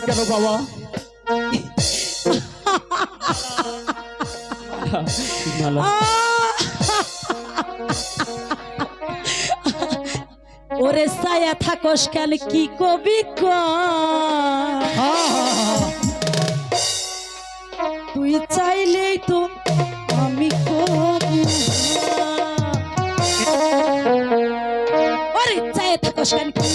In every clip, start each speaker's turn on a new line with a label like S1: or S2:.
S1: কেন বাবা
S2: ওরে সায়া থাকস কেন? কি কবি তুই চাইলেই তো কবি ক?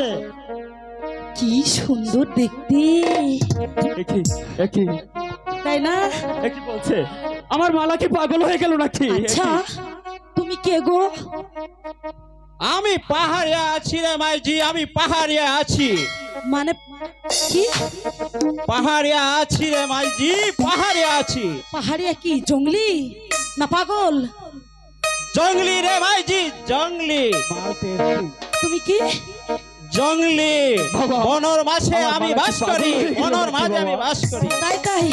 S2: মা কি সুন্দর দেখতে।
S1: একই একই
S2: তাই না?
S1: একই বলছে আমার মালা কি পাগল হয়ে গেল নাকি?
S2: আচ্ছা তুমি কে গো?
S3: আমি পাহাড়িয়া আছি রে মাইজি আমি পাহাড়িয়া আছি।
S2: মানে কি?
S3: পাহাড়িয়া আছি রে মাইজি পাহাড়িয়া আছি।
S2: পাহাড়িয়া কি জঙ্গলি না পাগল?
S3: জঙ্গলি রে মাইজি জঙ্গলি।
S2: তুমি কি?
S3: জঙ্গলি বনর মাঝে আমি বাস করি বনর মাঝে আমি বাস করি।
S2: তাই তাই।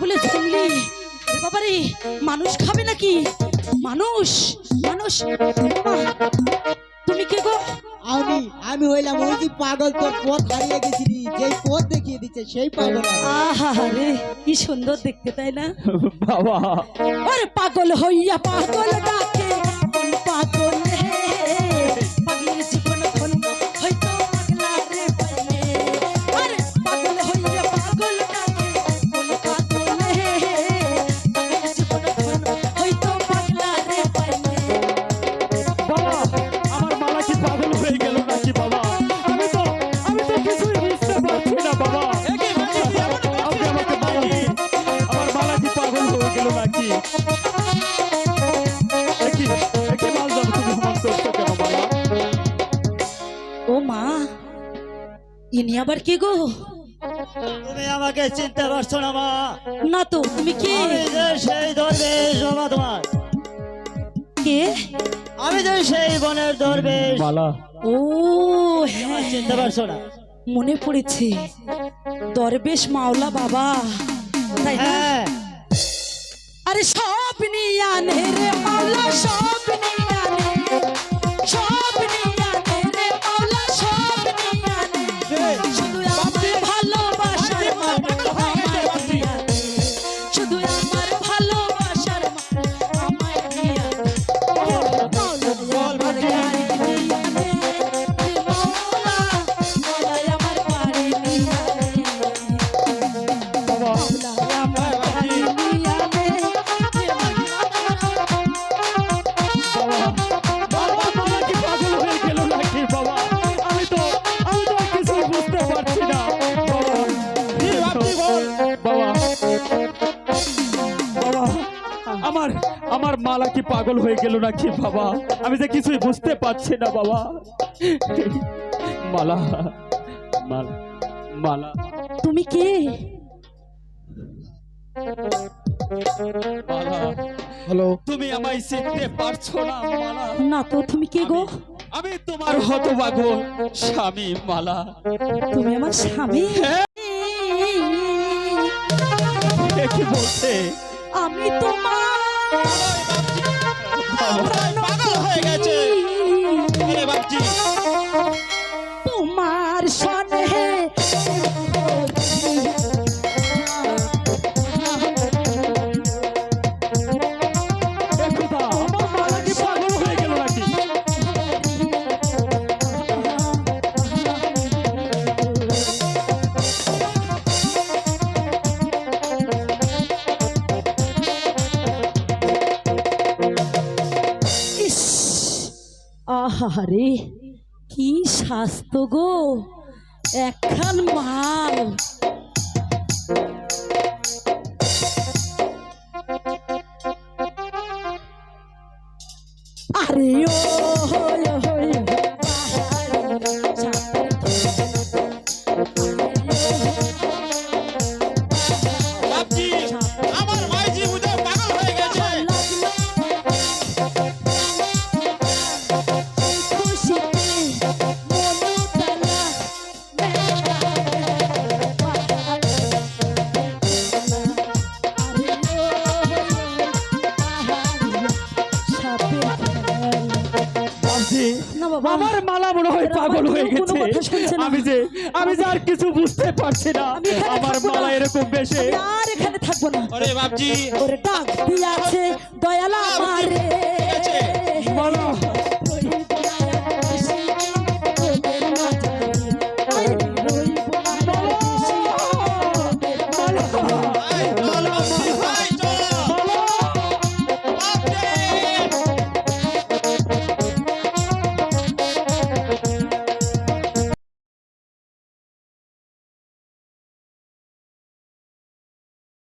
S2: বলে জঙ্গলি বাবারে মানুষ খাবে নাকি? মানুষ মানুষ। তুমি কে গো?
S4: আমি আমি হইলাম ওই যে পাগল তোর পথ হারিয়ে গেছিলি যেই পথ দেখিয়ে দিচ্ছে সেই পাগল আমি।
S2: আহা রে কি সুন্দর দেখতে তাই না?
S1: বাবা।
S2: আরে পাগল হইয়া পাগল ডাকে কোন পাগল ইনি আবার কে গো?
S4: তুমি আমাকে চিনতে পারছ না মা।
S2: না তো তুমি কে?
S4: আমি যে সেই দরবেশ বাবা তোমার।
S2: কে?
S4: আমি যে সেই বনের দরবেশ।
S1: মালা
S2: ও হ্যাঁ।
S4: চিনতে পারছ না।
S2: মনে পড়েছে। দরবেশ মাওলা বাবা। তাই না?
S4: হ্যাঁ।
S2: আরে সব নিয়ে আনে রে মাওলা সব নিয়ে আমার আমার
S1: মালা কি পাগল হয়ে গেল নাকি বাবা? আমি যে কিছুই বুঝতে পারছি না বাবা। মালা মালা মালা।
S2: তুমি কে?
S4: হ্যালো।
S1: তুমি আমায় চিনতে পারছ না মালা।
S2: না তো তুমি কে গো?
S1: আমি তোমার হতবাগ স্বামী মালা।
S2: তুমি আমার স্বামী?
S1: এ কি বলছে?
S2: আমি
S3: আরে
S1: কি
S2: স্বাস্থ্য গো একখান মাল।
S1: আরে ও
S2: পাগল হয়ে
S1: গেছে। আমি যে আমি যে আর কিছু বুঝতে পারছি না। আমার মালা এরকম বেশে।
S2: আর এখানে থাকব না।
S3: ওরে বাপজি।
S2: ওরে ডাক দিয়াছে দয়ালা মারে